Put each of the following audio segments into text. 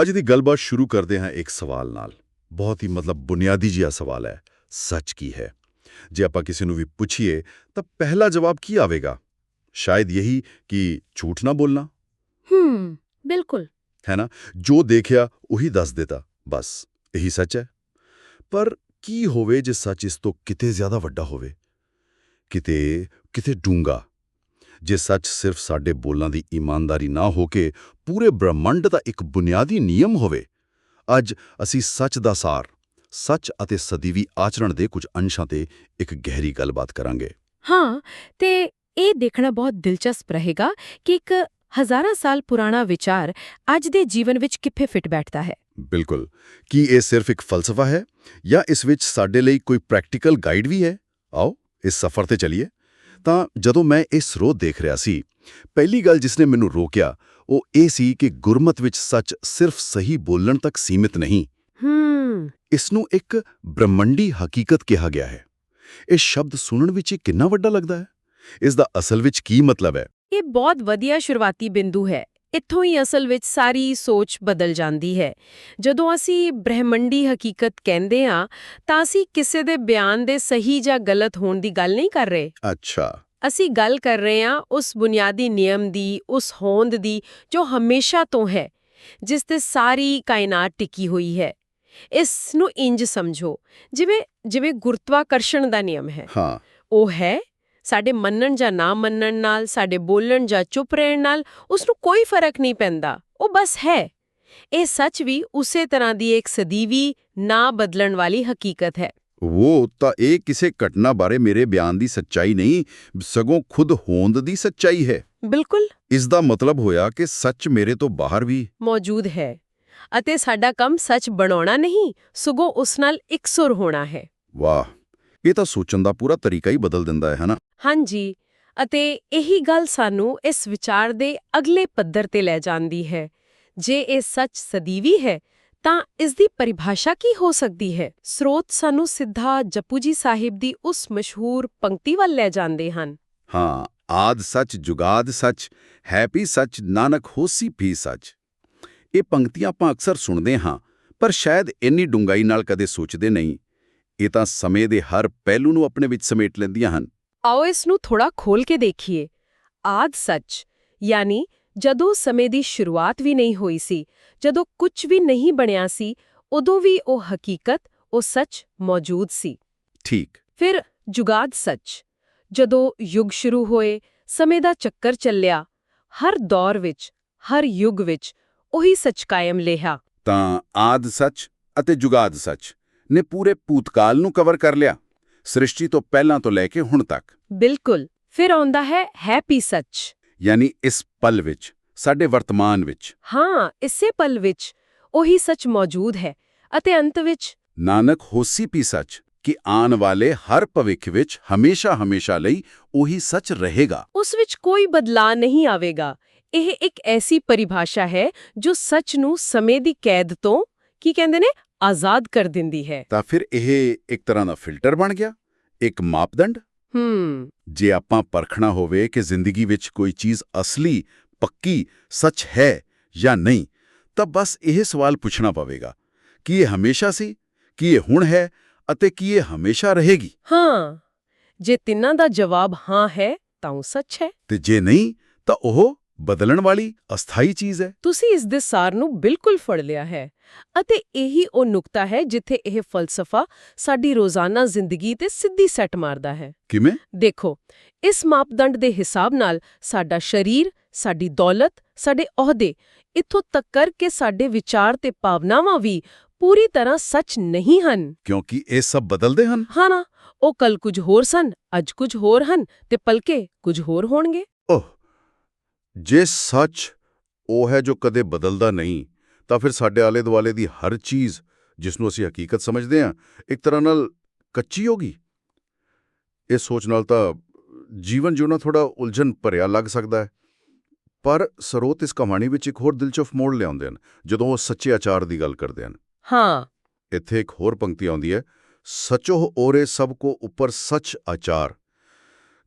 ਅੱਜ ਦੀ ਗੱਲਬਾਤ ਸ਼ੁਰੂ ਕਰਦੇ ਹਾਂ ਇੱਕ ਸਵਾਲ ਨਾਲ। ਬਹੁਤ ਹੀ ਮਤਲਬ ਬੁਨਿਆਦੀ ਜਿਹਾ ਸਵਾਲ ਹੈ। ਸੱਚ ਕੀ ਹੈ? ਜੇ ਆਪਾਂ ਕਿਸੇ ਨੂੰ ਵੀ ਪੁੱਛੀਏ ਤਾਂ ਪਹਿਲਾ ਜਵਾਬ ਕੀ ਆਵੇਗਾ? ਸ਼ਾਇਦ ਯਹੀ ਕਿ ਝੂਠ ਨਾ ਬੋਲਣਾ। ਹੂੰ ਬਿਲਕੁਲ। ਹੈ ਨਾ? ਜੋ ਦੇਖਿਆ ਉਹੀ ਦੱਸ ਦਿੱਤਾ। ਬਸ ਇਹੀ ਸੱਚ ਹੈ। ਪਰ ਕੀ ਹੋਵੇ ਜੇ ਸੱਚ ਇਸ ਤੋਂ ਕਿਤੇ ਜ਼ਿਆਦਾ ਵੱਡਾ ਹੋਵੇ? ਕਿਤੇ ਕਿਤੇ ਡੂੰਗਾ ਜੇ ਸੱਚ ਸਿਰਫ ਸਾਡੇ ਬੋਲਾਂ ਦੀ ਇਮਾਨਦਾਰੀ ਨਾ ਹੋ ਕੇ ਪੂਰੇ ਬ੍ਰਹਮੰਡ ਦਾ ਇੱਕ ਬੁਨਿਆਦੀ ਨਿਯਮ ਹੋਵੇ ਅੱਜ ਅਸੀਂ ਸੱਚ ਦਾ ਸਾਰ ਸੱਚ ਅਤੇ ਸਦੀਵੀ ਆਚਰਣ ਦੇ ਕੁਝ ਅੰਸ਼ਾਂ ਤੇ ਇੱਕ ਗਹਿਰੀ ਗੱਲਬਾਤ ਕਰਾਂਗੇ। ਹਾਂ ਤੇ ਇਹ ਦੇਖਣਾ ਬਹੁਤ ਦਿਲਚਸਪ ਰਹੇਗਾ ਕਿ ਇੱਕ ਹਜ਼ਾਰਾਂ ਸਾਲ ਪੁਰਾਣਾ ਵਿਚਾਰ ਅੱਜ ਦੇ ਜੀਵਨ ਵਿੱਚ ਕਿੱਥੇ ਫਿੱਟ ਬੈਠਦਾ ਹੈ। ਬਿਲਕੁਲ। ਕੀ ਇਹ ਸਿਰਫ ਇੱਕ ਫਲਸਫਾ ਹੈ ਜਾਂ ਇਸ ਵਿੱਚ ਸਾਡੇ ਲਈ ਕੋਈ ਪ੍ਰੈਕਟੀਕਲ ਗਾਈਡ ਵੀ ਹੈ? ਆਓ ਇਸ ਸਫ਼ਰ ਤੇ ਚੱਲੀਏ। ਤਾਂ ਜਦੋਂ ਮੈਂ ਇਹ ਸਰੋਤ ਦੇਖ ਰਿਹਾ ਸੀ ਪਹਿਲੀ ਗੱਲ ਜਿਸ ਨੇ ਮੈਨੂੰ ਰੋਕਿਆ ਉਹ ਇਹ ਸੀ ਕਿ ਗੁਰਮਤ ਵਿੱਚ ਸੱਚ ਸਿਰਫ ਸਹੀ ਬੋਲਣ ਤੱਕ ਸੀਮਿਤ ਨਹੀਂ। ਹੂੰ। ਇਸ ਨੂੰ ਇੱਕ ਬ੍ਰਹਮੰਡੀ ਹਕੀਕਤ ਕਿਹਾ ਗਿਆ ਹੈ। ਇਹ ਸ਼ਬਦ ਸੁਣਨ ਵਿੱਚ ਕਿੰਨਾ ਵੱਡਾ ਲੱਗਦਾ ਹੈ? ਇਸ ਦਾ ਅਸਲ ਵਿੱਚ ਕੀ ਮਤਲਬ ਹੈ? ਇਹ ਬਹੁਤ ਵਧੀਆ ਸ਼ੁਰੂਆਤੀ ਬਿੰਦੂ ਹੈ। ਇੱਥੋਂ ਹੀ ਅਸਲ ਵਿੱਚ ਸਾਰੀ ਸੋਚ ਬਦਲ ਜਾਂਦੀ ਹੈ। ਜਦੋਂ ਅਸੀਂ ਬ੍ਰਹਮੰਡੀ ਹਕੀਕਤ ਕਹਿੰਦੇ ਹਾਂ ਤਾਂ ਅਸੀਂ ਕਿਸੇ ਦੇ ਬਿਆਨ ਦੇ ਸਹੀ ਜਾਂ ਗਲਤ ਹੋਣ ਦੀ ਗੱਲ ਨਹੀਂ ਕਰ ਰਹੇ। ਅੱਛਾ। ਅਸੀਂ ਗੱਲ ਕਰ ਰਹੇ ਹਾਂ ਉਸ ਬੁਨਿਆਦੀ ਨਿਯਮ ਦੀ ਉਸ ਹੋਂਦ ਦੀ ਜੋ ਹਮੇਸ਼ਾ ਤੋਂ ਹੈ ਜਿਸ ਤੇ ਸਾਰੀ ਕਾਇਨਾਤ ਟਿਕੀ ਹੋਈ ਹੈ। ਇਸ ਨੂੰ ਇੰਜ ਸਮਝੋ ਜਿਵੇਂ ਜਿਵੇਂ ਗੁਰਤਵਾਕਰਸ਼ਣ ਦਾ ਨਿਯਮ ਹੈ। ਹਾਂ। ਉਹ ਹੈ ਸਾਡੇ ਮੰਨਣ ਜਾਂ ਨਾ ਮੰਨਣ ਨਾਲ ਸਾਡੇ ਬੋਲਣ ਜਾਂ ਚੁੱਪ ਰਹਿਣ ਨਾਲ ਉਸ ਨੂੰ ਕੋਈ ਫ਼ਰਕ ਨਹੀਂ ਪੈਂਦਾ। ਉਹ ਬਸ ਹੈ। ਇਹ ਸੱਚ ਵੀ ਉਸੇ ਤਰ੍ਹਾਂ ਦੀ ਇੱਕ ਸਦੀਵੀ ਨਾ ਬਦਲਣ ਵਾਲੀ ਹਕੀਕਤ ਹੈ। ਉਹ ਤਾਂ ਇਹ ਕਿਸੇ ਘਟਨਾ ਬਾਰੇ ਮੇਰੇ ਬਿਆਨ ਦੀ ਸੱਚਾਈ ਨਹੀਂ ਸਗੋਂ ਖੁਦ ਹੋਂਦ ਦੀ ਸੱਚਾਈ ਹੈ। ਬਿਲਕੁਲ। ਇਸ ਦਾ ਮਤਲਬ ਹੋਇਆ ਕਿ ਸੱਚ ਮੇਰੇ ਤੋਂ ਬਾਹਰ ਵੀ ਮੌਜੂਦ ਹੈ ਅਤੇ ਸਾਡਾ ਕੰਮ ਸੱਚ ਬਣਾਉਣਾ ਨਹੀਂ ਸਗੋਂ ਉਸ ਨਾਲ ਇਕਸੁਰ ਹੋਣਾ ਹੈ। ਵਾਹ। ਇਹ ਤਾਂ ਸੋਚਣ ਦਾ ਪੂਰਾ ਤਰੀਕਾ ਹੀ ਬਦਲ ਦਿੰਦਾ ਹੈ ਹਨਾ? ਹਾਂਜੀ ਅਤੇ ਇਹੀ ਗੱਲ ਸਾਨੂੰ ਇਸ ਵਿਚਾਰ ਦੇ ਅਗਲੇ ਪੱਧਰ ਤੇ ਲੈ ਜਾਂਦੀ ਹੈ। ਜੇ ਇਹ ਸੱਚ ਸਦੀਵੀ ਹੈ ਤਾਂ ਇਸ ਦੀ ਪਰਿਭਾਸ਼ਾ ਕੀ ਹੋ ਸਕਦੀ ਹੈ? ਸਰੋਤ ਸਾਨੂੰ ਸਿੱਧਾ ਜਪੂ ਜੀ ਸਾਹਿਬ ਦੀ ਉਸ ਮਸ਼ਹੂਰ ਪੰਕਤੀ ਵੱਲ ਲੈ ਜਾਂਦੇ ਹਨ। ਹਾਂ ਆਦ ਸੱਚ ਜੁਗਾਦ ਸੱਚ ਹੈਪੀ ਸੱਚ ਨਾਨਕ ਹੋਸੀ ਵੀ ਸੱਚ। ਇਹ ਪੰਕਤੀਆਂ ਆਪਾਂ ਅਕਸਰ ਸੁਣਦੇ ਹਾਂ ਪਰ ਸ਼ਾਇਦ ਇੰਨੀ ਡੂੰਘਾਈ ਨਾਲ ਕਦੇ ਸੋਚਦੇ ਨਹੀਂ। ਇਹ ਤਾਂ ਸਮੇਂ ਦੇ ਹਰ ਪਹਿਲੂ ਨੂੰ ਆਪਣੇ ਵਿੱਚ ਸਮੇਟ ਲੈਂਦੀਆਂ ਹਨ। ਆਓ ਇਸ ਨੂੰ ਥੋੜਾ ਖੋਲ ਕੇ ਦੇਖੀਏ। ਆਦ ਸੱਚ ਯਾਨੀ ਜਦੋਂ ਸਮੇਂ ਦੀ ਸ਼ੁਰੂਆਤ ਵੀ ਨਹੀਂ ਹੋਈ ਸੀ ਜਦੋਂ ਕੁਝ ਵੀ ਨਹੀਂ ਬਣਿਆ ਸੀ ਉਦੋਂ ਵੀ ਉਹ ਹਕੀਕਤ ਉਹ ਸੱਚ ਮੌਜੂਦ ਸੀ। ਠੀਕ। ਫਿਰ ਜੁਗਾਦ ਸੱਚ ਜਦੋਂ ਯੁੱਗ ਸ਼ੁਰੂ ਹੋਏ ਸਮੇਂ ਦਾ ਚੱਕਰ ਚੱਲਿਆ ਹਰ ਦੌਰ ਵਿੱਚ ਹਰ ਯੁੱਗ ਵਿੱਚ ਉਹੀ ਸੱਚ ਕਾਇਮ ਲਿਆ ਤਾਂ ਆਦ ਸੱਚ ਅਤੇ ਜੁਗਾਦ ਸੱਚ। ਨੇ ਪੂਰੇ ਭੂਤਕਾਲ ਨੂੰ ਕਵਰ ਕਰ ਲਿਆ। ਸ੍ਰਿਸ਼ਟੀ ਤੋਂ ਪਹਿਲਾਂ ਤੋਂ ਲੈ ਕੇ ਹੁਣ ਤੱਕ। ਬਿਲਕੁਲ। ਫਿਰ ਆਉਂਦਾ ਹੈ ਹੈਪੀ ਸੱਚ। ਯਾਨੀ ਇਸ ਪਲ ਵਿੱਚ ਸਾਡੇ ਵਰਤਮਾਨ ਵਿੱਚ। ਹਾਂ ਇਸੇ ਪਲ ਵਿੱਚ। ਉਹੀ ਸੱਚ ਮੌਜੂਦ ਹੈ ਅਤੇ ਅੰਤ ਵਿੱਚ। ਨਾਨਕ ਹੋਸੀ ਪੀ ਸੱਚ ਕਿ ਆਉਣ ਵਾਲੇ ਹਰ ਭਵਿੱਖ ਵਿੱਚ ਹਮੇਸ਼ਾ ਹਮੇਸ਼ਾ ਲਈ ਉਹੀ ਸੱਚ ਰਹੇਗਾ। ਉਸ ਵਿੱਚ ਕੋਈ ਬਦਲਾਅ ਨਹੀਂ ਆਵੇਗਾ। ਇਹ ਇੱਕ ਐਸੀ ਪਰਿਭਾਸ਼ਾ ਹੈ ਜੋ ਸੱਚ ਨੂੰ ਸਮੇਂ ਦੀ ਕੈਦ ਤੋਂ ਕੀ ਕਹਿੰਦੇ ਨੇ ਆਜ਼ਾਦ ਕਰ ਦਿੰਦੀ ਹੈ। ਤਾਂ ਫਿਰ ਇਹ ਇੱਕ ਤਰ੍ਹਾਂ ਦਾ ਫਿਲਟਰ ਬਣ ਗਿਆ ਇੱਕ ਮਾਪਦੰਡ? ਹੂੰ। ਜੇ ਆਪਾਂ ਪਰਖਣਾ ਹੋਵੇ ਕਿ ਜ਼ਿੰਦਗੀ ਵਿੱਚ ਕੋਈ ਚੀਜ਼ ਅਸਲੀ ਪੱਕੀ ਸੱਚ ਹੈ ਜਾਂ ਨਹੀਂ ਤਾਂ ਬਸ ਇਹ ਸਵਾਲ ਪੁੱਛਣਾ ਪਵੇਗਾ ਕਿ ਇਹ ਹਮੇਸ਼ਾ ਸੀ ਕਿ ਇਹ ਹੁਣ ਹੈ ਅਤੇ ਕੀ ਇਹ ਹਮੇਸ਼ਾ ਰਹੇਗੀ? ਹਾਂ। ਜੇ ਤਿੰਨਾਂ ਦਾ ਜਵਾਬ ਹਾਂ ਹੈ ਤਾਂ ਉਹ ਸੱਚ ਹੈ। ਤੇ ਜੇ ਨਹੀਂ ਤਾਂ ਉਹ ਬਦਲਣ ਵਾਲੀ ਅਸਥਾਈ ਚੀਜ਼ ਹੈ। ਤੁਸੀਂ ਇਸ ਦੇ ਸਾਰ ਨੂੰ ਬਿਲਕੁਲ ਫੜ ਲਿਆ ਹੈ ਅਤੇ ਇਹੀ ਉਹ ਨੁਕਤਾ ਹੈ ਜਿੱਥੇ ਇਹ ਫਲਸਫਾ ਸਾਡੀ ਰੋਜ਼ਾਨਾ ਜ਼ਿੰਦਗੀ ਤੇ ਸਿੱਧੀ ਸੱਟ ਮਾਰਦਾ ਹੈ। ਕਿਵੇਂ? ਦੇਖੋ ਇਸ ਮਾਪਦੰਡ ਦੇ ਹਿਸਾਬ ਨਾਲ ਸਾਡਾ ਸ਼ਰੀਰ ਸਾਡੀ ਦੌਲਤ ਸਾਡੇ ਅਹੁਦੇ ਇੱਥੋਂ ਤੱਕ ਕਿ ਸਾਡੇ ਵਿਚਾਰ ਤੇ ਭਾਵਨਾਵਾਂ ਵੀ ਪੂਰੀ ਤਰ੍ਹਾਂ ਸੱਚ ਨਹੀਂ ਹਨ। ਕਿਉਂਕਿ ਇਹ ਸਭ ਬਦਲਦੇ ਹਨ। ਹਾਂ ਨਾ ਉਹ ਕੱਲ ਕੁਝ ਹੋਰ ਸਨ ਅੱਜ ਕੁਝ ਹੋਰ ਹਨ ਤੇ ਪਲਕੇ ਕੁਝ ਹੋਰ ਹੋਣਗੇ। ਓਹ ਜੇ ਸੱਚ ਉਹ ਹੈ ਜੋ ਕਦੇ ਬਦਲਦਾ ਨਹੀਂ ਤਾਂ ਫਿਰ ਸਾਡੇ ਆਲੇ ਦੁਆਲੇ ਦੀ ਹਰ ਚੀਜ਼ ਜਿਸ ਨੂੰ ਅਸੀਂ ਹਕੀਕਤ ਸਮਝਦੇ ਹਾਂ ਇੱਕ ਤਰ੍ਹਾਂ ਨਾਲ ਕੱਚੀ ਹੋਗੀ ਇਹ ਸੋਚ ਨਾਲ ਤਾਂ ਜੀਵਨ ਜਿਉਣਾ ਥੋੜਾ ਉਲਝਣ ਭਰਿਆ ਲੱਗ ਸਕਦਾ ਹੈ। ਪਰ ਸਰੋਤ ਇਸ ਕਹਾਣੀ ਵਿੱਚ ਇੱਕ ਹੋਰ ਦਿਲਚਸਪ ਮੋੜ ਲਿਆਉਂਦੇ ਹਨ ਜਦੋਂ ਉਹ ਸੱਚੇ ਆਚਾਰ ਦੀ ਗੱਲ ਕਰਦੇ ਹਨ। ਹਾਂ। ਇੱਥੇ ਇੱਕ ਹੋਰ ਪੰਕਤੀ ਆਉਂਦੀ ਹੈ ਸਚੋ ਔਰੇ ਸਭ ਕੋ ਉੱਪਰ ਸੱਚ ਆਚਾਰ।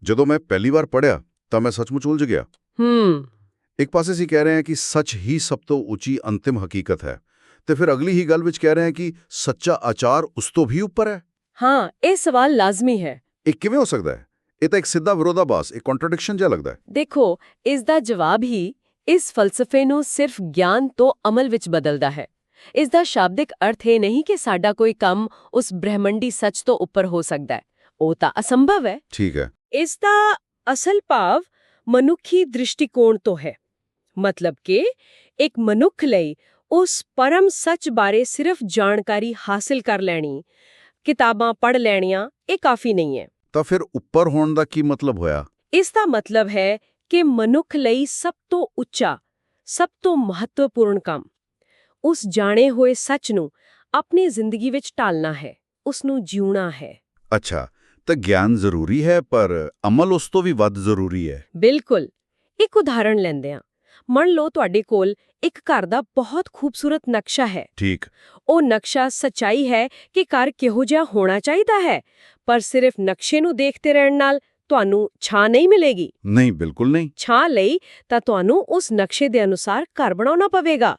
ਜਦੋਂ ਮੈਂ ਪਹਿਲੀ ਵਾਰ ਪੜਿਆ ਤਾਂ ਮੈਂ ਸੱਚਮੁੱਚ ਉਲਝ ਗਿਆ। ਹੂੰ ਇੱਕ ਪਾਸੇ ਅਸੀਂ ਕਹਿ ਰਹੇ ਹਾਂ ਕਿ ਸੱਚ ਹੀ ਸਭ ਤੋਂ ਉੱਚੀ ਅੰਤਿਮ ਹਕੀਕਤ ਹੈ ਤੇ ਫਿਰ ਅਗਲੀ ਹੀ ਗੱਲ ਵਿੱਚ ਕਹਿ ਰਹੇ ਹਾਂ ਕਿ ਸੱਚਾ ਆਚਾਰ ਉਸ ਤੋਂ ਵੀ ਉੱਪਰ ਹੈ ਹਾਂ ਇਹ ਸਵਾਲ ਲਾਜ਼ਮੀ ਹੈ ਇਹ ਕਿਵੇਂ ਹੋ ਸਕਦਾ ਹੈ ਇਹ ਤਾਂ ਇੱਕ ਸਿੱਧਾ ਵਿਰੋਧਾਭਾਸ ਇੱਕ ਕੰਟਰਡਿਕਸ਼ਨ ਜਿਹਾ ਲੱਗਦਾ ਹੈ ਦੇਖੋ ਇਸ ਦਾ ਜਵਾਬ ਹੀ ਇਸ ਫਲਸਫੇ ਨੂੰ ਸਿਰਫ ਗਿਆਨ ਤੋਂ ਅਮਲ ਵਿੱਚ ਬਦਲਦਾ ਹੈ ਇਸ ਦਾ ਸ਼ਾਬਦਿਕ ਅਰਥ ਇਹ ਨਹੀਂ ਕਿ ਸਾਡਾ ਕੋਈ ਕੰਮ ਉਸ ਬ੍ਰਹਿਮੰਡੀ ਸੱਚ ਤੋਂ ਉੱਪਰ ਹੋ ਸਕਦਾ ਹੈ ਉਹ ਤਾਂ ਅਸੰਭਵ ਹੈ ਠੀਕ ਹੈ ਇਸ ਦਾ ਅਸਲ ਭਾਵ ਮਨੁੱਖੀ ਦ੍ਰਿਸ਼ਟੀਕੋਣ ਤੋਂ ਹੈ। ਮਤਲਬ ਕਿ ਇੱਕ ਮਨੁੱਖ ਲਈ ਉਸ ਪਰਮ ਸੱਚ ਬਾਰੇ ਸਿਰਫ ਜਾਣਕਾਰੀ ਹਾਸਲ ਕਰ ਲੈਣੀ ਕਿਤਾਬਾਂ ਪੜ੍ਹ ਲੈਣੀਆਂ ਇਹ ਕਾਫੀ ਨਹੀਂ ਹੈ। ਤਾਂ ਫਿਰ ਉੱਪਰ ਹੋਣ ਦਾ ਕੀ ਮਤਲਬ ਹੋਇਆ? ਇਸ ਦਾ ਮਤਲਬ ਹੈ ਕਿ ਮਨੁੱਖ ਲਈ ਸਭ ਤੋਂ ਉੱਚਾ ਸਭ ਤੋਂ ਮਹੱਤਵਪੂਰਨ ਕੰਮ ਉਸ ਜਾਣੇ ਹੋਏ ਸੱਚ ਨੂੰ ਆਪਣੀ ਜ਼ਿੰਦਗੀ ਵਿੱਚ ਢਾਲਣਾ ਹੈ ਉਸ ਨੂੰ ਜਿਉਣਾ ਹੈ। ਅੱਛਾ ਤਾਂ ਗਿਆਨ ਜ਼ਰੂਰੀ ਹੈ ਪਰ ਅਮਲ ਉਸ ਤੋਂ ਵੀ ਵੱਧ ਜ਼ਰੂਰੀ ਹੈ। ਬਿਲਕੁਲ। ਇੱਕ ਉਦਾਹਰਣ ਲੈਂਦੇ ਹਾਂ। ਮੰਨ ਲਓ ਤੁਹਾਡੇ ਕੋਲ ਇੱਕ ਘਰ ਦਾ ਬਹੁਤ ਖੂਬਸੂਰਤ ਨਕਸ਼ਾ ਹੈ। ਠੀਕ। ਉਹ ਨਕਸ਼ਾ ਸਚਾਈ ਹੈ ਕਿ ਘਰ ਕਿਹੋ ਜਿਹਾ ਹੋਣਾ ਚਾਹੀਦਾ ਹੈ ਪਰ ਸਿਰਫ ਨਕਸ਼ੇ ਨੂੰ ਦੇਖਦੇ ਰਹਿਣ ਨਾਲ ਤੁਹਾਨੂੰ ਛਾਂ ਨਹੀਂ ਮਿਲੇਗੀ। ਨਹੀਂ ਬਿਲਕੁਲ ਨਹੀਂ। ਛਾਂ ਲਈ ਤਾਂ ਤੁਹਾਨੂੰ ਉਸ ਨਕਸ਼ੇ ਦੇ ਅਨੁਸਾਰ ਘਰ ਬਣਾਉਣਾ ਪਵੇਗਾ।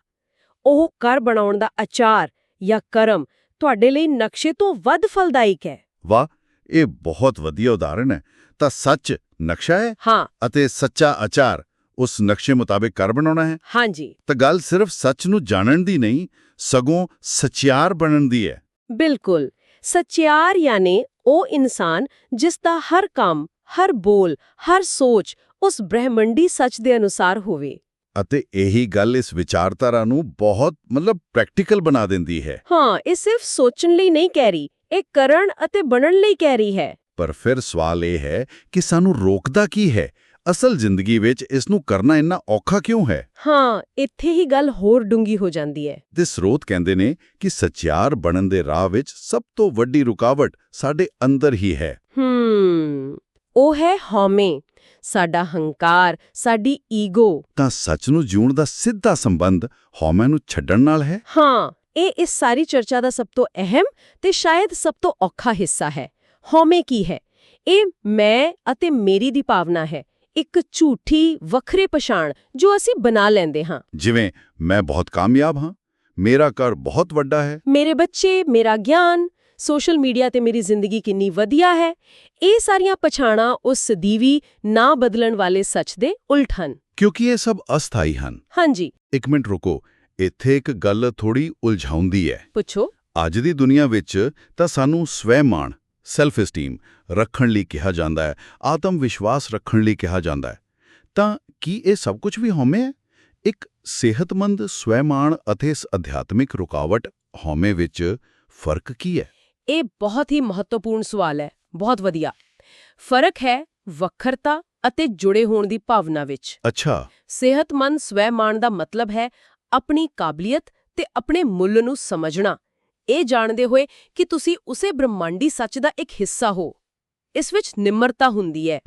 ਉਹ ਘਰ ਬਣਾਉਣ ਦਾ ਆਚਾਰ ਜਾਂ ਕਰਮ ਤੁਹਾਡੇ ਲਈ ਨਕਸ਼ੇ ਤੋਂ ਵੱਧ ਫਲਦਾਇਕ ਹੈ। ਵਾਹ ਇਹ ਬਹੁਤ ਵਧੀਆ ਉਦਾਹਰਣ ਹੈ। ਤਾਂ ਸੱਚ ਨਕਸ਼ਾ ਹੈ ਹਾਂ। ਅਤੇ ਸੱਚਾ ਆਚਾਰ ਉਸ ਨਕਸ਼ੇ ਮੁਤਾਬਿਕ ਕਰ ਬਣਾਉਣਾ ਹੈ। ਹਾਂਜੀ। ਤਾਂ ਗੱਲ ਸਿਰਫ ਸੱਚ ਨੂੰ ਜਾਣਨ ਦੀ ਨਹੀਂ ਸਗੋਂ ਸਚਿਆਰ ਬਣਨ ਦੀ ਹੈ। ਬਿਲਕੁਲ। ਸੱਚਿਆਰ ਯਾਨੀ ਉਹ ਇਨਸਾਨ ਜਿਸ ਦਾ ਹਰ ਕੰਮ ਹਰ ਬੋਲ ਹਰ ਸੋਚ ਉਸ ਬ੍ਰਹਿਮੰਡੀ ਸੱਚ ਦੇ ਅਨੁਸਾਰ ਹੋਵੇ। ਅਤੇ ਇਹੀ ਗੱਲ ਇਸ ਵਿਚਾਰਧਾਰਾ ਨੂੰ ਬਹੁਤ ਮਤਲਬ ਪ੍ਰੈਕਟੀਕਲ ਬਣਾ ਦਿੰਦੀ ਹੈ। ਹਾਂ ਇਹ ਸਿਰਫ ਸੋਚਣ ਲਈ ਨਹੀਂ ਕਹਿ ਰਹੀ। ਇਹ ਕਰਨ ਅਤੇ ਬਣਨ ਲਈ ਕਹਿ ਰਹੀ ਹੈ। ਪਰ ਫਿਰ ਸਵਾਲ ਇਹ ਹੈ ਕਿ ਸਾਨੂੰ ਰੋਕਦਾ ਕੀ ਹੈ? ਅਸਲ ਜ਼ਿੰਦਗੀ ਵਿੱਚ ਇਸ ਨੂੰ ਕਰਨਾ ਇੰਨਾ ਔਖਾ ਕਿਉਂ ਹੈ? ਹਾਂ ਇੱਥੇ ਹੀ ਗੱਲ ਹੋਰ ਡੂੰਗੀ ਹੋ ਜਾਂਦੀ ਹੈ। ਤੇ ਸਰੋਤ ਕਹਿੰਦੇ ਨੇ ਕਿ ਸਚਿਆਰ ਬਣਨ ਦੇ ਰਾਹ ਵਿੱਚ ਸਭ ਤੋਂ ਵੱਡੀ ਰੁਕਾਵਟ ਸਾਡੇ ਅੰਦਰ ਹੀ ਹੈ। ਹੂੰ ਉਹ ਹੈ ਹਉਮੈ ਸਾਡਾ ਹੰਕਾਰ ਸਾਡੀ ਈਗੋ। ਤਾਂ ਸੱਚ ਨੂੰ ਜਿਉਣ ਦਾ ਸਿੱਧਾ ਸੰਬੰਧ ਹਉਮੈ ਨੂੰ ਛੱਡਣ ਨਾਲ ਹੈ? ਹਾਂ ਇਹ ਇਸ ਸਾਰੀ ਚਰਚਾ ਦਾ ਸਭ ਤੋਂ ਅਹਿਮ ਤੇ ਸ਼ਾਇਦ ਸਭ ਤੋਂ ਔਖਾ ਹਿੱਸਾ ਹੈ। ਹਉਮੈ ਕੀ ਹੈ? ਇਹ ਮੈਂ ਅਤੇ ਮੇਰੀ ਦੀ ਭਾਵਨਾ ਹੈ। ਇੱਕ ਝੂਠੀ ਵੱਖਰੇ ਪਛਾਣ ਜੋ ਅਸੀਂ ਬਣਾ ਲੈਂਦੇ ਹਾਂ। ਜਿਵੇਂ ਮੈਂ ਬਹੁਤ ਕਾਮਯਾਬ ਹਾਂ ਮੇਰਾ ਘਰ ਬਹੁਤ ਵੱਡਾ ਹੈ। ਮੇਰੇ ਬੱਚੇ ਮੇਰਾ ਗਿਆਨ ਸੋਸ਼ਲ ਮੀਡੀਆ ਤੇ ਮੇਰੀ ਜ਼ਿੰਦਗੀ ਕਿੰਨੀ ਵਧੀਆ ਹੈ। ਇਹ ਸਾਰੀਆਂ ਪਛਾਣਾਂ ਉਸ ਸਦੀਵੀ ਨਾ ਬਦਲਣ ਵਾਲੇ ਸੱਚ ਦੇ ਉਲਟ ਹਨ। ਕਿਉਂਕਿ ਇਹ ਸਭ ਅਸਥਾਈ ਹਨ। ਹਾਂਜੀ। ਇੱਕ ਮਿੰਟ ਰੁਕੋ। ਇੱਥੇ ਇੱਕ ਗੱਲ ਥੋੜੀ ਉਲਝਾਉਂਦੀ ਹੈ। ਪੁੱਛੋ। ਅੱਜ ਦੀ ਦੁਨੀਆ ਵਿੱਚ ਤਾਂ ਸਾਨੂੰ ਸਵੈ-ਮਾਣ ਸੈਲਫ ਐਸਟੀਮ ਰੱਖਣ ਲਈ ਕਿਹਾ ਜਾਂਦਾ ਹੈ ਆਤਮ ਵਿਸ਼ਵਾਸ ਰੱਖਣ ਲਈ ਕਿਹਾ ਜਾਂਦਾ ਹੈ। ਤਾਂ ਕੀ ਇਹ ਸਭ ਕੁਝ ਵੀ ਹਉਮੈ ਹੈ? ਇੱਕ ਸਿਹਤਮੰਦ ਸਵੈ-ਮਾਣ ਅਤੇ ਇਸ ਅਧਿਆਤਮਿਕ ਰੁਕਾਵਟ ਹਉਮੈ ਵਿੱਚ ਫ਼ਰਕ ਕੀ ਹੈ? ਇਹ ਬਹੁਤ ਹੀ ਮਹੱਤਵਪੂਰਨ ਸਵਾਲ ਹੈ। ਬਹੁਤ ਵਧੀਆ। ਫ਼ਰਕ ਹੈ ਵੱਖਰਤਾ ਅਤੇ ਜੁੜੇ ਹੋਣ ਦੀ ਭਾਵਨਾ ਵਿੱਚ। ਅੱਛਾ। ਸਿਹਤਮੰਦ ਸਵੈ-ਮਾਣ ਦਾ ਮਤਲਬ ਹੈ ਆਪਣੀ ਕਾਬਲੀਅਤ ਤੇ ਆਪਣੇ ਮੁੱਲ ਨੂੰ ਸਮਝਣਾ। ਇਹ ਜਾਣਦੇ ਹੋਏ ਕਿ ਤੁਸੀਂ ਉਸੇ ਬ੍ਰਹਮੰਡੀ ਸੱਚ ਦਾ ਇੱਕ ਹਿੱਸਾ ਹੋ। ਇਸ ਵਿੱਚ ਨਿਮਰਤਾ ਹੁੰਦੀ ਹੈ।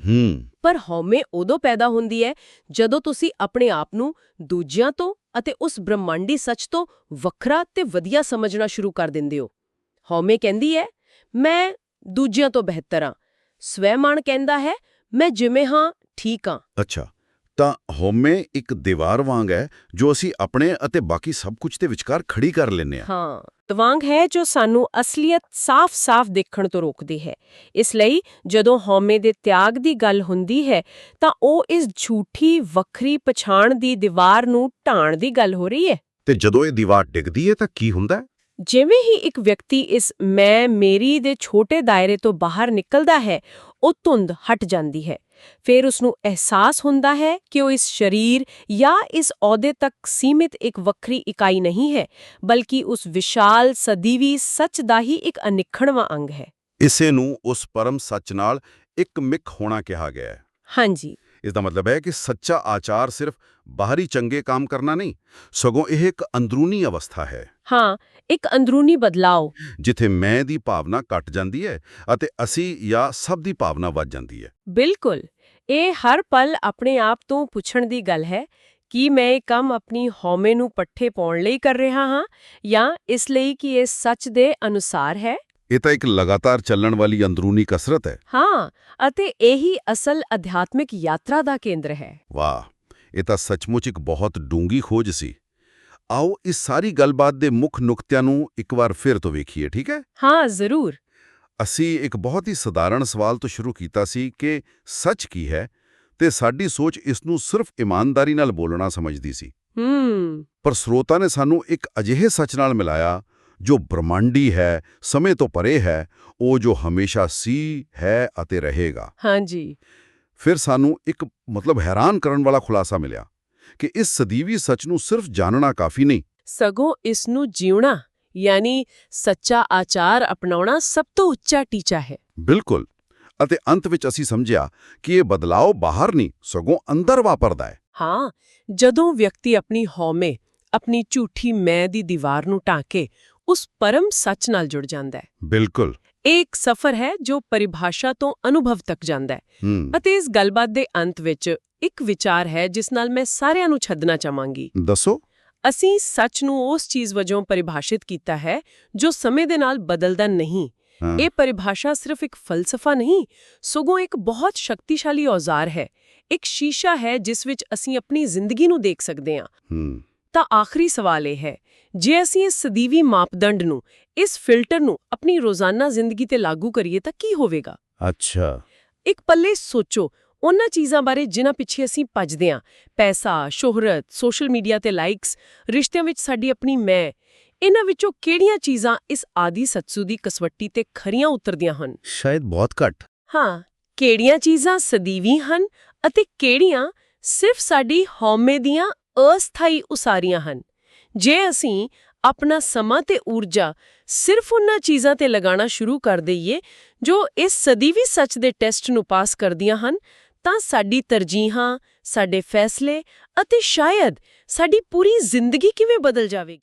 ਪਰ ਹਉਮੈ ਉਦੋਂ ਪੈਦਾ ਹੁੰਦੀ ਹੈ ਜਦੋਂ ਤੁਸੀਂ ਆਪਣੇ ਆਪ ਨੂੰ ਦੂਜਿਆਂ ਤੋਂ ਅਤੇ ਉਸ ਬ੍ਰਹਮੰਡੀ ਸੱਚ ਤੋਂ ਵੱਖਰਾ ਤੇ ਵਧੀਆ ਸਮਝਣਾ ਸ਼ੁਰੂ ਕਰ ਦਿੰਦੇ ਹੋ। ਹਉਮੈ ਕਹਿੰਦੀ ਹੈ ਮੈਂ ਦੂਜਿਆਂ ਤੋਂ ਬਿਹਤਰ ਹਾਂ। ਸਵੈਮਾਨ ਕਹਿੰਦਾ ਹੈ ਮੈਂ ਜਿਵੇਂ ਹਾਂ ਠੀਕ ਹਾਂ। ਅੱਛਾ। ਤਾਂ ਹਉਮੈ ਇੱਕ ਦੀਵਾਰ ਵਾਂਗ ਹੈ ਜੋ ਅਸੀਂ ਆਪਣੇ ਅਤੇ ਬਾਕੀ ਸਭ ਕੁਝ ਦੇ ਵਿਚਕਾਰ ਖੜੀ ਕਰ ਲੈਂਦੇ ਹਾਂ। ਹਾਂ ਤਵਾਂਗ ਹੈ ਜੋ ਸਾਨੂੰ ਅਸਲੀਅਤ ਸਾਫ਼-ਸਾਫ਼ ਦੇਖਣ ਤੋਂ ਰੋਕਦੀ ਹੈ। ਇਸ ਲਈ ਜਦੋਂ ਹਉਮੈ ਦੇ ਤਿਆਗ ਦੀ ਗੱਲ ਹੁੰਦੀ ਹੈ ਤਾਂ ਉਹ ਇਸ ਝੂਠੀ ਵੱਖਰੀ ਪਛਾਣ ਦੀ ਦੀਵਾਰ ਨੂੰ ਢਾਣ ਦੀ ਗੱਲ ਹੋ ਰਹੀ ਹੈ। ਤੇ ਜਦੋਂ ਇਹ ਦੀਵਾਰ ਡਿੱਗਦੀ ਹੈ ਤਾਂ ਕੀ ਹੁੰਦਾ ਜਿਵੇਂ ਹੀ ਇੱਕ ਵਿਅਕਤੀ ਇਸ ਮੈਂ ਮੇਰੀ ਦੇ ਛੋਟੇ ਦਾਇਰੇ ਤੋਂ ਬਾਹਰ ਨਿਕਲਦਾ ਹੈ ਉਹ ਧੁੰਦ ਹਟ ਜਾਂਦੀ ਹੈ। ਫਿਰ ਉਸ ਨੂੰ ਅਹਿਸਾਸ ਹੁੰਦਾ ਹੈ ਕਿ ਉਹ ਇਸ ਸਰੀਰ ਜਾਂ ਇਸ ਅਹੁਦੇ ਤੱਕ ਸੀਮਿਤ ਇੱਕ ਵੱਖਰੀ ਇਕਾਈ ਨਹੀਂ ਹੈ ਬਲਕਿ ਉਸ ਵਿਸ਼ਾਲ ਸਦੀਵੀ ਸੱਚ ਦਾ ਹੀ ਇੱਕ ਅਨਿੱਖੜਵਾਂ ਅੰਗ ਹੈ। ਇਸੇ ਨੂੰ ਉਸ ਪਰਮ ਸੱਚ ਨਾਲ ਇੱਕ ਮਿਕ ਹੋਣਾ ਕਿਹਾ ਗਿਆ ਹੈ। ਹਾਂਜੀ। ਇਸ ਦਾ ਮਤਲਬ ਹੈ ਕਿ ਸੱਚਾ ਆਚਾਰ ਸਿਰਫ ਬਾਹਰੀ ਚੰਗੇ ਕੰਮ ਕਰਨਾ ਨਹੀਂ ਸਗੋਂ ਇਹ ਇੱਕ ਅੰਦਰੂਨੀ ਅਵਸਥਾ ਹੈ। ਹਾਂ ਇੱਕ ਅੰਦਰੂਨੀ ਬਦਲਾਅ ਜਿੱਥੇ ਮੈਂ ਦੀ ਭਾਵਨਾ ਘਟ ਜਾਂਦੀ ਹੈ ਅਤੇ ਅਸੀਂ ਜਾਂ ਸਭ ਦੀ ਭਾਵਨਾ ਵੱਧ ਜਾਂਦੀ ਹੈ। ਬਿਲਕੁਲ। ਇਹ ਹਰ ਪਲ ਆਪਣੇ ਆਪ ਤੋਂ ਪੁੱਛਣ ਦੀ ਗੱਲ ਹੈ ਕਿ ਮੈਂ ਇਹ ਕੰਮ ਆਪਣੀ ਹਉਮੈ ਨੂੰ ਪੱਠੇ ਪਾਉਣ ਲਈ ਕਰ ਰਿਹਾ ਹਾਂ ਜਾਂ ਇਸ ਲਈ ਕਿ ਇਹ ਸੱਚ ਦੇ ਅਨੁਸਾਰ ਹੈ। ਇਹ ਤਾਂ ਇੱਕ ਲਗਾਤਾਰ ਚੱਲਣ ਵਾਲੀ ਅੰਦਰੂਨੀ ਕਸਰਤ ਹੈ। ਹਾਂ ਅਤੇ ਇਹੀ ਅਸਲ ਅਧਿਆਤਮਿਕ ਯਾਤਰਾ ਦਾ ਕੇਂਦਰ ਹੈ। ਵਾਹ ਇਹ ਤਾਂ ਸੱਚਮੁੱਚ ਇੱਕ ਬਹੁਤ ਡੂੰਗੀ ਖੋਜ ਸੀ। ਆਓ ਇਸ ਸਾਰੀ ਗੱਲਬਾਤ ਦੇ ਮੁੱਖ ਨੁਕਤਿਆਂ ਨੂੰ ਇੱਕ ਵਾਰ ਫਿਰ ਤੋਂ ਵੇਖੀਏ ਠੀਕ ਹੈ? ਹਾਂ ਜ਼ਰੂਰ। ਅਸੀਂ ਇੱਕ ਬਹੁਤ ਹੀ ਸਧਾਰਨ ਸਵਾਲ ਤੋਂ ਸ਼ੁਰੂ ਕੀਤਾ ਸੀ ਕਿ ਸੱਚ ਕੀ ਹੈ ਤੇ ਸਾਡੀ ਸੋਚ ਇਸ ਨੂੰ ਸਿਰਫ ਇਮਾਨਦਾਰੀ ਨਾਲ ਬੋਲਣਾ ਸਮਝਦੀ ਸੀ। ਹੂੰ। ਪਰ ਸਰੋਤਾ ਨੇ ਸਾਨੂੰ ਇੱਕ ਅਜਿਹੇ ਸੱਚ ਨਾਲ ਮਿਲਾਇਆ ਜੋ ਬ੍ਰਹਮੰਡੀ ਹੈ ਸਮੇਂ ਤੋਂ ਪਰੇ ਹੈ ਉਹ ਜੋ ਹਮੇਸ਼ਾ ਸੀ ਹੈ ਅਤੇ ਰਹੇਗਾ। ਹਾਂਜੀ। ਫਿਰ ਸਾਨੂੰ ਇੱਕ ਮਤਲਬ ਹੈਰਾਨ ਕਰਨ ਵਾਲਾ ਖੁਲਾਸਾ ਮਿਲਿਆ ਕਿ ਇਸ ਸਦੀਵੀ ਸੱਚ ਨੂੰ ਸਿਰਫ ਜਾਣਨਾ ਕਾਫੀ ਨਹੀਂ। ਸਗੋਂ ਇਸ ਨੂੰ ਜਿਉਣਾ ਯਾਨੀ ਸੱਚਾ ਆਚਾਰ ਅਪਣਾਉਣਾ ਸਭ ਤੋਂ ਉੱਚਾ ਟੀਚਾ ਹੈ। ਬਿਲਕੁਲ। ਅਤੇ ਅੰਤ ਵਿੱਚ ਅਸੀਂ ਸਮਝਿਆ ਕਿ ਇਹ ਬਦਲਾਅ ਬਾਹਰ ਨਹੀਂ ਸਗੋਂ ਅੰਦਰ ਵਾਪਰਦਾ ਹੈ। ਹਾਂ ਜਦੋਂ ਵਿਅਕਤੀ ਆਪਣੀ ਹਉਮੈ ਆਪਣੀ ਝੂਠੀ ਮੈਂ ਦੀ ਦੀਵਾਰ ਨੂੰ ਢਾਕੇ ਉਸ ਪਰਮ ਸੱਚ ਨਾਲ ਜੁੜ ਜਾਂਦਾ ਹੈ। ਬਿਲਕੁਲ। ਇਹ ਇੱਕ ਸਫ਼ਰ ਹੈ ਜੋ ਪਰਿਭਾਸ਼ਾ ਤੋਂ ਅਨੁਭਵ ਤੱਕ ਜਾਂਦਾ ਹੈ। ਅਤੇ ਇਸ ਗੱਲਬਾਤ ਦੇ ਅੰਤ ਵਿੱਚ ਇੱਕ ਵਿਚਾਰ ਹੈ ਜਿਸ ਨਾਲ ਮੈਂ ਸਾਰਿਆਂ ਨੂੰ ਛੱਡਣਾ ਚਾਹਾਂਗੀ। ਦੱਸੋ। ਅਸੀਂ ਸੱਚ ਨੂੰ ਉਸ ਚੀਜ਼ ਵਜੋਂ ਪਰਿਭਾਸ਼ਿਤ ਕੀਤਾ ਹੈ ਜੋ ਸਮੇਂ ਦੇ ਨਾਲ ਬਦਲਦਾ ਨਹੀਂ। ਇਹ ਪਰਿਭਾਸ਼ਾ ਸਿਰਫ ਇੱਕ ਫਲਸਫਾ ਨਹੀਂ ਸਗੋਂ ਇੱਕ ਬਹੁਤ ਸ਼ਕਤੀਸ਼ਾਲੀ ਔਜ਼ਾਰ ਹੈ। ਇੱਕ ਸ਼ੀਸ਼ਾ ਹੈ ਜਿਸ ਵਿੱਚ ਅਸੀਂ ਆਪਣੀ ਜ਼ਿੰਦਗੀ ਨੂੰ ਦੇਖ ਸਕਦੇ ਹੂੰ। ਤਾਂ ਆਖਰੀ ਸਵਾਲ ਇਹ ਹੈ ਜੇ ਅਸੀਂ ਇਸ ਸਦੀਵੀ ਮਾਪਦੰਡ ਨੂੰ ਇਸ ਫਿਲਟਰ ਨੂੰ ਆਪਣੀ ਰੋਜ਼ਾਨਾ ਜ਼ਿੰਦਗੀ ਤੇ ਲਾਗੂ ਕਰੀਏ ਤਾਂ ਕੀ ਹੋਵੇਗਾ? ਅੱਛਾ। ਇੱਕ ਪੱਲੇ ਸੋਚੋ ਉਹਨਾਂ ਚੀਜ਼ਾਂ ਬਾਰੇ ਜਿਨ੍ਹਾਂ ਪਿੱਛੇ ਅਸੀਂ ਭੱਜਦੇ ਹਾਂ ਪੈਸਾ ਸ਼ੋਹਰਤ ਸੋਸ਼ਲ ਮੀਡੀਆ ਤੇ ਲਾਈਕਸ ਰਿਸ਼ਤਿਆਂ ਵਿੱਚ ਸਾਡੀ ਆਪਣੀ ਮੈਂ ਇਹਨਾਂ ਵਿੱਚੋਂ ਕਿਹੜੀਆਂ ਚੀਜ਼ਾਂ ਇਸ ਆਦੀ ਸੱਚੂ ਦੀ ਕਸਵੱਟੀ ਤੇ ਖਰੀਆਂ ਉਤਰਦੀਆਂ ਹਨ? ਸ਼ਾਇਦ ਬਹੁਤ ਘੱਟ। ਹਾਂ ਕਿਹੜੀਆਂ ਚੀਜ਼ਾਂ ਸਦੀਵੀ ਹਨ ਅਤੇ ਕਿਹੜੀਆਂ ਸਿਰਫ ਸਾਡੀ ਹਉਮੈ ਦੀਆਂ ਅਸਥਾਈ ਉਸਾਰੀਆਂ ਹਨ? ਜੇ ਅਸੀਂ ਆਪਣਾ ਸਮਾਂ ਤੇ ਊਰਜਾ ਸਿਰਫ ਉਹਨਾਂ ਚੀਜ਼ਾਂ ਤੇ ਲਗਾਉਣਾ ਸ਼ੁਰੂ ਕਰ ਦਈਏ, ਜੋ ਇਸ ਸਦੀਵੀ ਸੱਚ ਦੇ ਟੈਸਟ ਨੂੰ ਪਾਸ ਕਰਦੀਆਂ ਹਨ, ਤਾਂ ਸਾਡੀ ਤਰਜੀਹਾਂ, ਸਾਡੇ ਫੈਸਲੇ ਅਤੇ ਸ਼ਾਇਦ ਸਾਡੀ ਪੂਰੀ ਜ਼ਿੰਦਗੀ ਕਿਵੇਂ ਬਦਲ ਜਾਵੇਗੀ?